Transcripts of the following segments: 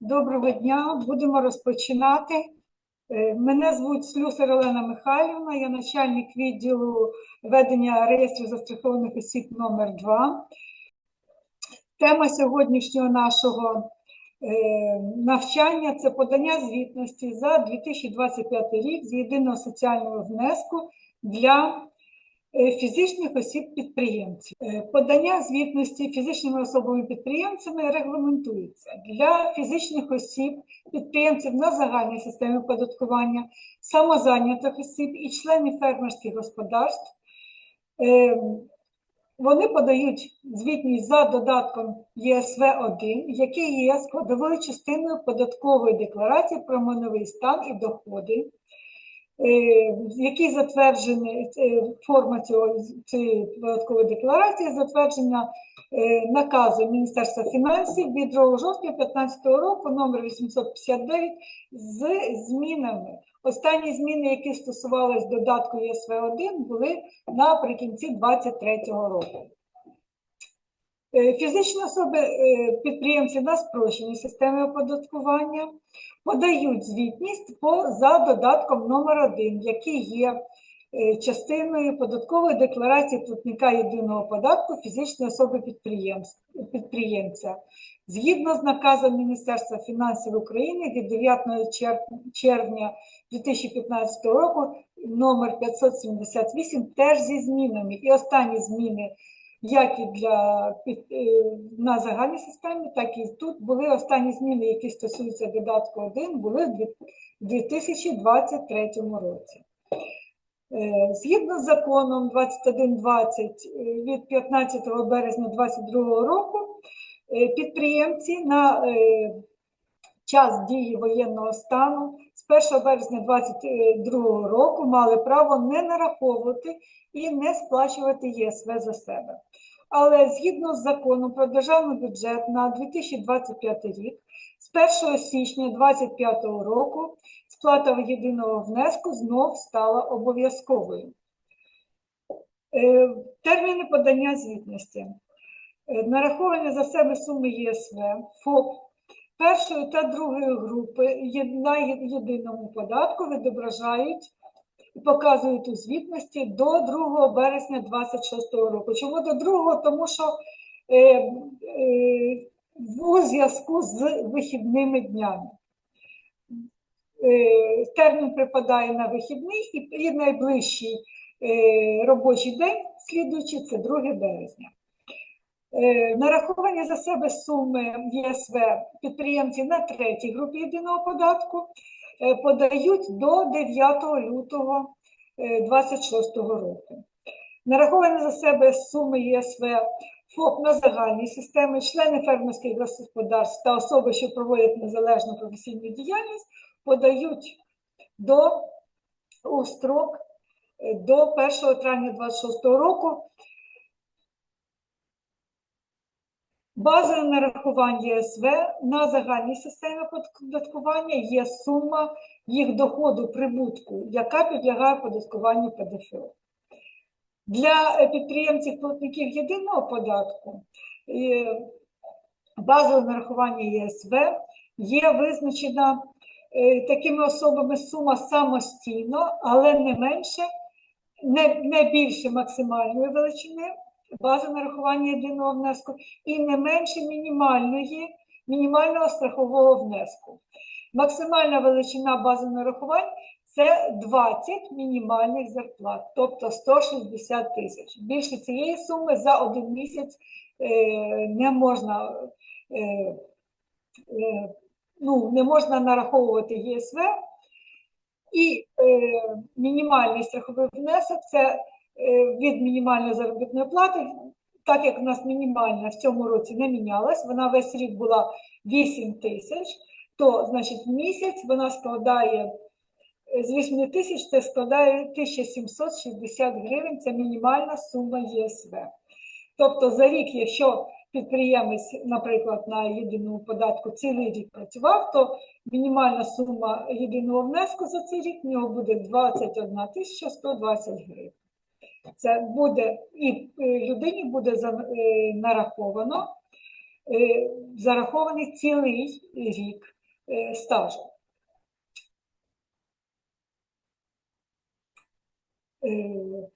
Доброго дня, будемо розпочинати. Е, Мене звуть Слюсар Олена Михайлівна, я начальник відділу ведення реєстру застрахованих осіб номер 2 Тема сьогоднішнього нашого е, навчання це подання звітності за 2025 рік з єдиного соціального внеску для фізичних осіб-підприємців. Е, Подання звітності фізичними особами-підприємцями регламентується для фізичних осіб, підприємців на загальній системі оподаткування, самозайнятих осіб і членів фермерських господарств. Е, Вони подають звітність за додатком ЄСВ-1, який є складовою частиною податкової декларації про майновий стан і доходи, е, який затверджений е, форма цього, цієї податкової декларації, затвердження е, наказу Міністерства фінансів від 2 жовтня 2015 року, номер 859, з змінами. Останні зміни, які стосувалися додатку ЄСВ-1, були наприкінці 2023 року. Е, Фізичні особи е, на спрощеній системі оподаткування подають звітність по, за додатком номер 1 який є е, частиною податкової декларації платника єдиного податку фізичної особи підприємця. Згідно з наказом Міністерства фінансів України від 9 чер- червня 2015 року номер 578 теж зі змінами. І останні зміни як і для е, на загальній системі, так і тут були останні зміни, які стосуються додатку 1, були в 2023 році. Е, Згідно з законом 2120 е, від 15 березня 2022 року підприємці на час дії воєнного стану з 1 березня 2022 року мали право не нараховувати і не сплачувати ЄСВ за себе. Але згідно з законом про державний бюджет на 2025 рік, з 1 січня 2025 року сплата єдиного внеску знов стала обов'язковою. Е, Терміни подання звітності. Е, Нараховані за себе суми ЄСВ, ФОП першої та другої групи на єдиному податку відображають і показують у звітності до 2 березня 2026 року. Чому до 2? Тому що е, е, у зв'язку з вихідними днями. Е, термін припадає на вихідний і, і найближчий е, робочий день, слідуючий, це 2 березня. Е, Нараховані за себе суми ЄСВ підприємці на третій групі єдиного податку е, подають до 9 лютого 2026 року. Нараховані за себе суми ЄСВ ФОП на загальній системі, члени фермерських господарств та особи, що проводять незалежну професійну діяльність, подають до у строк е, до 1 травня 2026 року Базою нарахування ЄСВ на загальній системі оподаткування є сума їх доходу прибутку, яка підлягає оподаткуванню ПДФО. Для е, підприємців-платників єдиного податку е, базове нарахування ЄСВ є визначена е, такими особами сума самостійно, але не менше, не, не більше максимальної величини бази нарахування єдиного внеску і не менше мінімальної, мінімального страхового внеску. Максимальна величина бази нарахувань це 20 мінімальних зарплат, тобто 160 тисяч. Більше цієї суми за один місяць е, не можна, е, е, ну, не можна нараховувати ЄСВ. І мінімальний страховий внесок це від мінімальної заробітної плати, так як у нас мінімальна в цьому році не мінялась, вона весь рік була 8 тисяч, то значить місяць вона складає е, з 8 тисяч це складає 1760 гривень, це мінімальна сума ЄСВ. Тобто за рік, якщо підприємець, наприклад, на єдиному податку цілий рік працював, то мінімальна сума єдиного внеску за цей рік в нього буде 21 тисяча 120 гривень. Це буде і е, людині буде е, нараховано е, зарахований цілий рік стажу.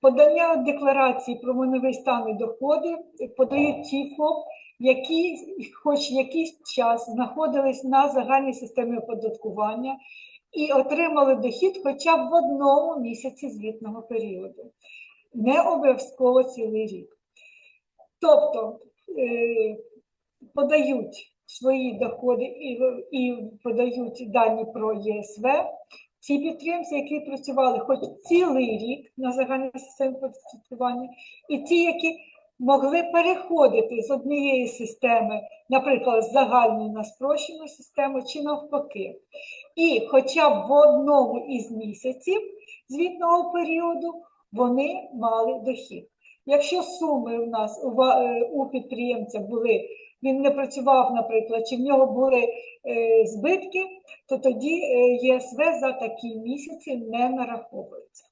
Подання декларації про майновий стан і доходи подають ті ФОП, які хоч якийсь час знаходились на загальній системі оподаткування і отримали дохід хоча б в одному місяці звітного періоду. Не обов'язково цілий рік. Тобто е, подають свої доходи і, і подають дані про ЄСВ. Ті підприємці, які працювали хоч цілий рік на загальній системі оподаткування, і ті, які могли переходити з однієї системи, наприклад, з загальної на спрощену систему, чи навпаки. І хоча б в одному із місяців звітного періоду вони мали дохід. Якщо суми у нас у е, підприємця були, він не працював, наприклад, чи в нього були е, збитки, то тоді е, ЄСВ за такі місяці не нараховується.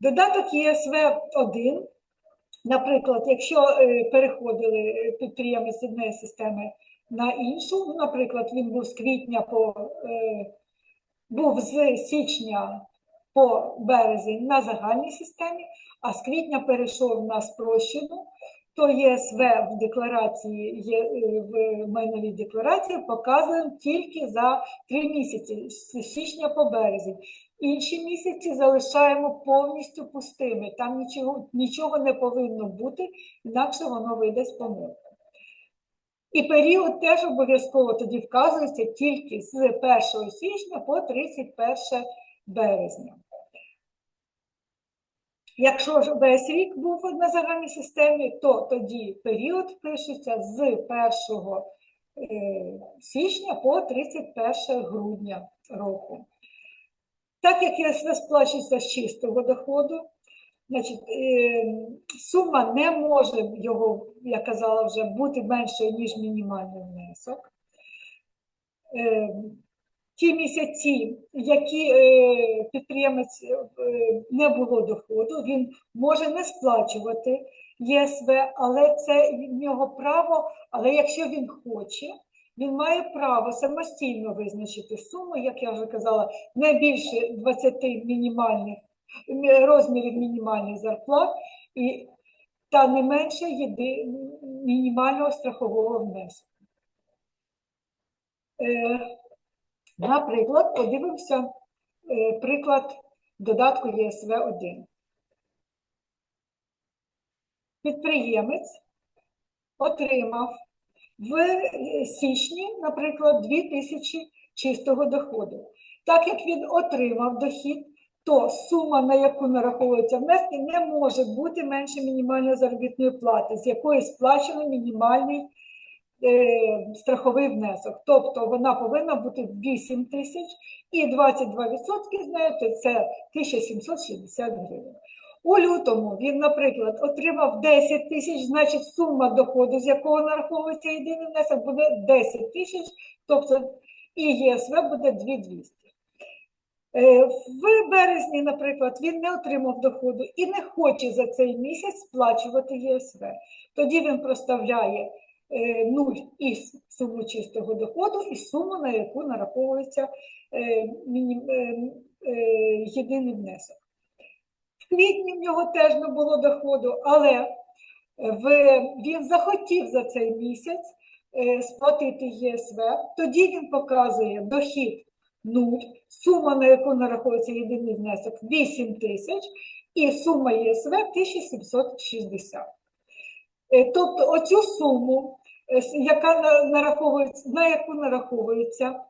Додаток ЄСВ 1, наприклад, якщо переходили підприємець однієї системи на іншу, наприклад, він був з квітня по був з січня по березень на загальній системі, а з квітня перейшов на спрощену, то ЄСВ в декларації, є, е, в майновій декларації показуємо тільки за три місяці, з січня по березень. Інші місяці залишаємо повністю пустими. Там нічого, нічого не повинно бути, інакше воно вийде з помилки. І період теж обов'язково тоді вказується тільки з 1 січня по 31 березня. Якщо ж весь рік був на загальній системі, то тоді період пишеться з 1 е, січня по 31 грудня року. Так як ЄСВ сплачується з чистого доходу, значить, е, сума не може його, я казала вже, бути меншою, ніж мінімальний внесок. Е, Ті місяці, які е, підприємець е, не було доходу, він може не сплачувати ЄСВ, але це в нього право. Але якщо він хоче, він має право самостійно визначити суму, як я вже казала, не більше 20 мінімальних розмірів мінімальних зарплат і та не менше єди, мінімального страхового внеску. Наприклад, подивимося е, приклад додатку ЄСВ 1. Підприємець отримав в е, січні, наприклад, 2000 чистого доходу. Так як він отримав дохід, то сума, на яку нараховується внески, не може бути менше мінімальної заробітної плати, з якої сплачено мінімальний страховий внесок. Тобто вона повинна бути 8 тисяч і 22% з нею то це 1760 гривень. У лютому він, наприклад, отримав 10 тисяч, значить сума доходу, з якого нараховується єдиний внесок, буде 10 тисяч, тобто і ЄСВ буде 2200. Е, В березні, наприклад, він не отримав доходу і не хоче за цей місяць сплачувати єСВ. Тоді він проставляє е, нуль із суму чистого доходу і суму, на яку нараховується е, е, єдиний внесок. В квітні в нього теж не було доходу, але він захотів за цей місяць сплатити ЄСВ, тоді він показує дохід 0, сума, на яку нараховується єдиний внесок 8 тисяч, і сума ЄСВ 1760. Е, Тобто оцю суму, яка нараховується, на яку нараховується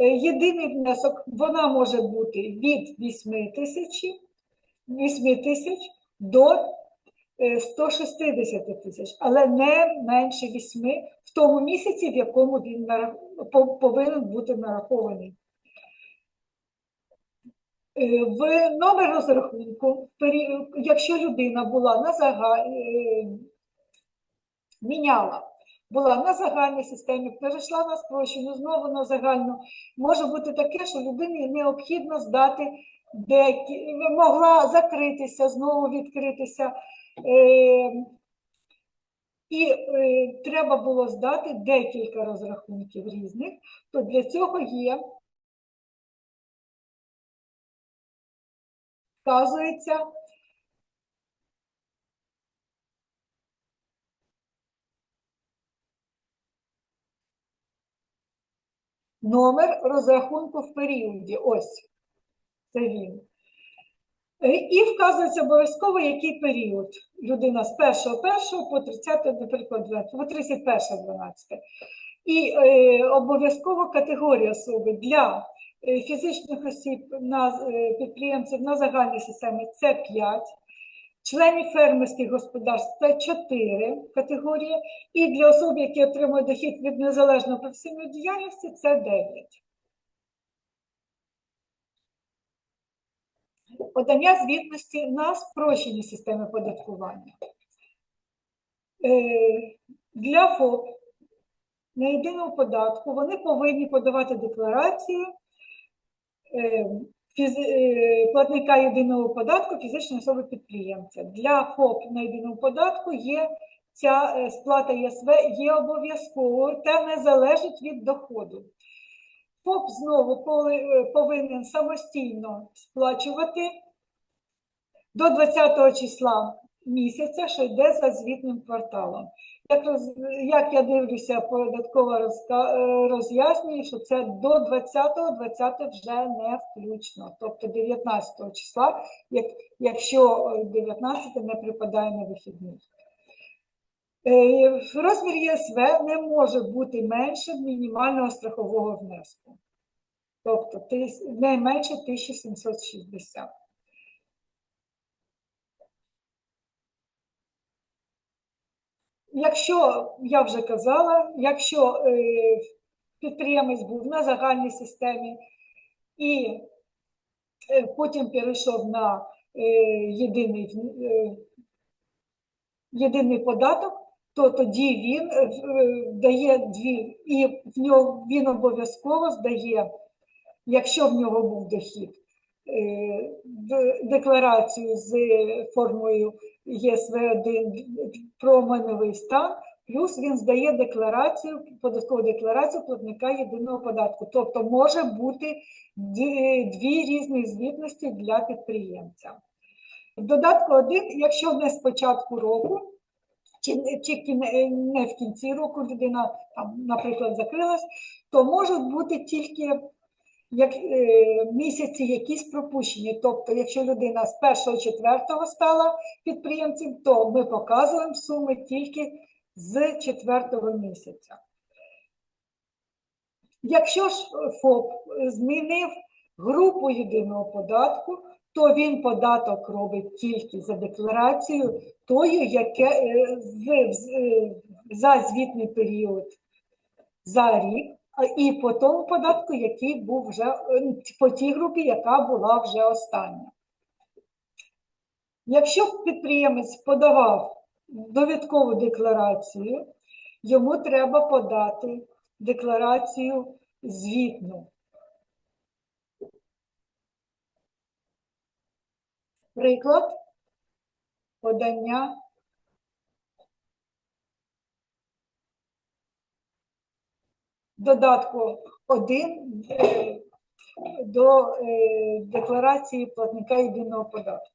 е, єдиний внесок, вона може бути від 8 тисяч, 8 тисяч до е, 160 тисяч, але не менше 8 в тому місяці, в якому він повинен бути нарахований. Е, В номер розрахунку, якщо людина була на зага... е, міняла, була на загальній системі, перейшла на спрощену, знову на загальну, може бути таке, що людині необхідно здати деякі, могла закритися, знову відкритися. е, і е, треба було здати декілька розрахунків різних, то для цього є, вказується номер розрахунку в періоді. Ось це він. Е, І вказується обов'язково, який період. Людина з 1.1 по 30, наприклад, 12, по 31.12. І е, обов'язково категорія особи для е, фізичних осіб на е, підприємців на загальній системі це 5, членів фермерських господарств це 4 категорії, і для осіб, які отримують дохід від незалежної професійної діяльності, це 9. Подання звітності на спрощені системи податкування. Е, Для ФОП на єдиному податку вони повинні подавати декларацію е, платника єдиного податку фізичної особи підприємця. Для ФОП на єдиному податку є ця е, сплата ЄСВ є обов'язковою та не залежить від доходу. ФОП знову е, повинен самостійно сплачувати до 20 числа місяця, що йде за звітним кварталом. Як, як я дивлюся, податкова розка, е, роз'яснює, що це до 20-го, 20 вже не включно. Тобто 19 числа, як, якщо е, 19 не припадає на вихідний. Е, Розмір ЄСВ не може бути меншим мінімального страхового внеску. Тобто не менше 1760. Якщо, я вже казала, якщо е, підприємець був на загальній системі і е, потім перейшов на е, єдиний, єдиний податок, то тоді він дає дві, і в нього він обов'язково здає, якщо в нього був дохід, декларацію з формою ЄСВ1 про стан, плюс він здає декларацію, податкову декларацію платника єдиного податку. Тобто може бути дві різні звітності для підприємця. В додатку 1, якщо не з початку року, чи, чи не в кінці року людина, там, наприклад, закрилась, то можуть бути тільки як, е, місяці якісь пропущені. Тобто, якщо людина з 1-4 стала підприємцем, то ми показуємо суми тільки з 4 місяця. Якщо ж ФОП змінив групу єдиного податку, то він податок робить тільки за декларацією тою, яке е, за звітний період за рік, і по тому податку, який був вже е, по тій групі, яка була вже остання. Якщо підприємець подавав довідкову декларацію, йому треба подати декларацію звітну. Приклад подання додатку 1 е, до е, декларації платника єдиного податку.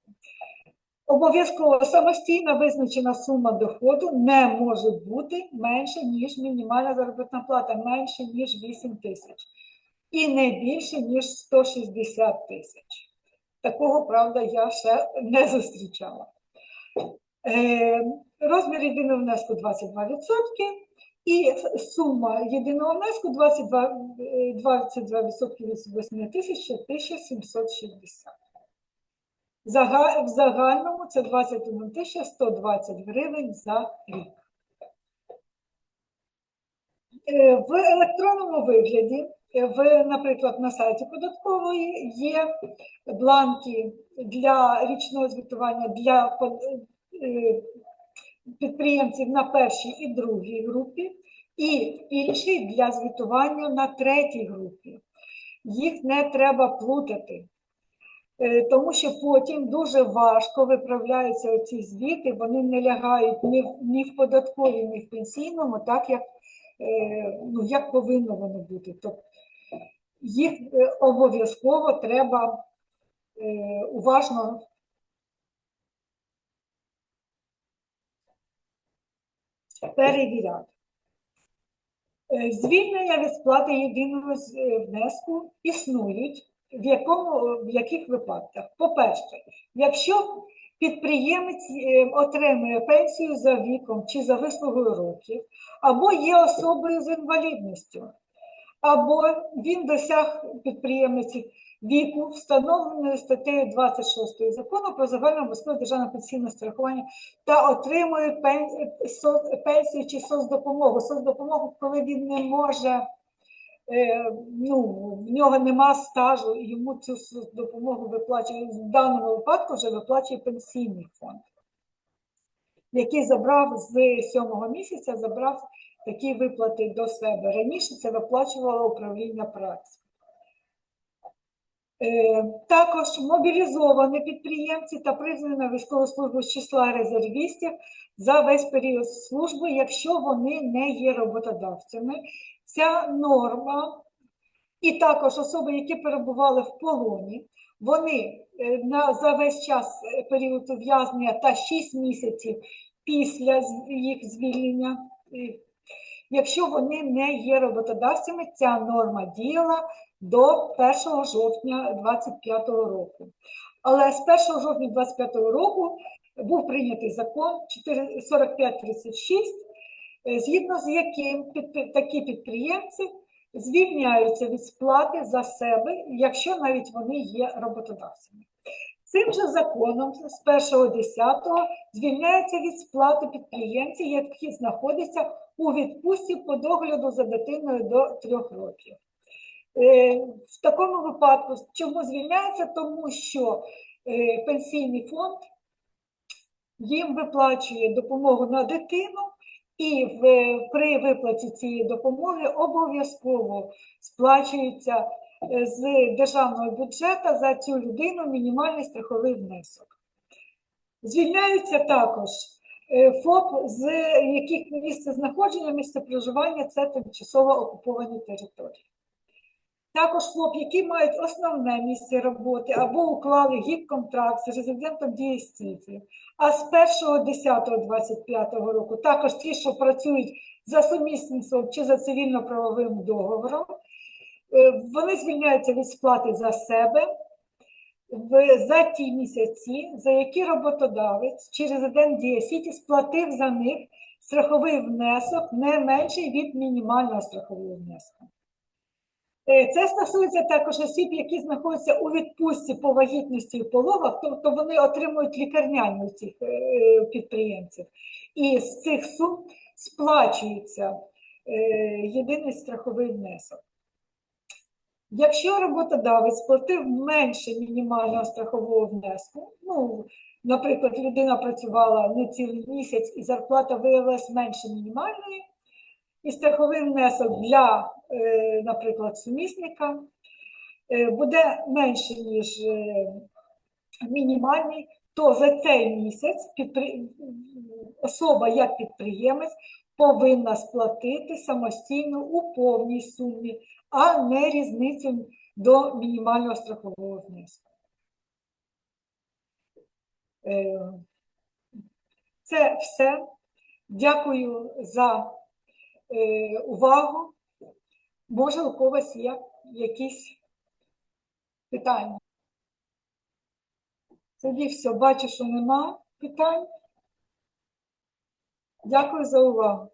Обов'язково самостійно визначена сума доходу не може бути менше, ніж мінімальна заробітна плата, менше, ніж 8 тисяч. І не більше, ніж 160 тисяч. Такого, правда, я ще не зустрічала. Е, розмір єдиного внеску 22%, і сума єдиного внеску 22, е, 22% від 8 тисяч 1760. В загальному це 21 тисяча 120 гривень за рік. Е, В електронному вигляді, е, в, наприклад, на сайті податкової є бланки для річного звітування для е, підприємців на першій і другій групі, і інший для звітування на третій групі. Їх не треба плутати. Е, Тому що потім дуже важко виправляються оці звіти, вони не лягають ні в, ні в податковій, ні в пенсійному, так як, е, ну, як повинно воно бути. Тобто їх е, обов'язково треба уважно перевіряти. Е, Звільнення від сплати єдиного е, внеску існують в, якому, в яких випадках? По-перше, якщо підприємець е, отримує пенсію за віком чи за вислугою років, або є особою з інвалідністю, або він досяг підприємець віку, встановленої статтею 26 закону про загальнообов'язкове державне пенсійне страхування та отримує пенсію чи соцдопомогу. Соцдопомогу, коли він не може, е, ну, в нього нема стажу, і йому цю допомогу виплачує. В даному випадку вже виплачує пенсійний фонд, який забрав з сьомого місяця, забрав такі виплати до себе. Раніше це виплачувало управління праці. Е, Також мобілізовані підприємці та призвані на військову службу з числа резервістів за весь період служби, якщо вони не є роботодавцями. Ця норма, і також особи, які перебували в полоні, вони е, на, за весь час е, період ув'язнення та 6 місяців після їх звільнення, якщо вони не є роботодавцями, ця норма діяла до 1 жовтня 2025 року. Але з 1 жовтня 2025 року був прийнятий закон 4536, е, згідно з яким такі підприємці звільняються від сплати за себе, якщо навіть вони є роботодавцями. Цим же законом з 1.10 звільняються від сплати підприємці, які знаходяться у відпустці по догляду за дитиною до 3 років. Е, В такому випадку чому звільняється? Тому що е, пенсійний фонд їм виплачує допомогу на дитину, і в, при виплаті цієї допомоги обов'язково сплачується е, з державного бюджету за цю людину мінімальний страховий внесок. Звільняються також е, ФОП, з яких місце знаходження, місце проживання це тимчасово окуповані території. Також ФОП, які мають основне місце роботи або уклали гід-контракт з резидентом дієстійки, а з 1.10.25 року також ті, що працюють за сумісництвом чи за цивільно-правовим договором, е, вони звільняються від сплати за себе в, за ті місяці, за які роботодавець резидент дієсіті сплатив за них страховий внесок не менший від мінімального страхового внеску. Е, Це стосується також осіб, які знаходяться у відпустці по вагітності і пологах, тобто вони отримують лікарняні у цих е, підприємців. І з цих сум сплачується е, єдиний страховий внесок. Якщо роботодавець сплатив менше мінімального страхового внеску, ну, наприклад, людина працювала не цілий місяць і зарплата виявилась менше мінімальної, і страховий внесок для, е, наприклад, сумісника е, буде менше, ніж е, мінімальний, то за цей місяць особа як підприємець повинна сплатити самостійно у повній сумі, а не різницю до мінімального страхового внеску. Е, Це все. Дякую за е, увагу. Може, у когось є якісь питання? Тоді все, бачу, що нема питань. Дякую за увагу.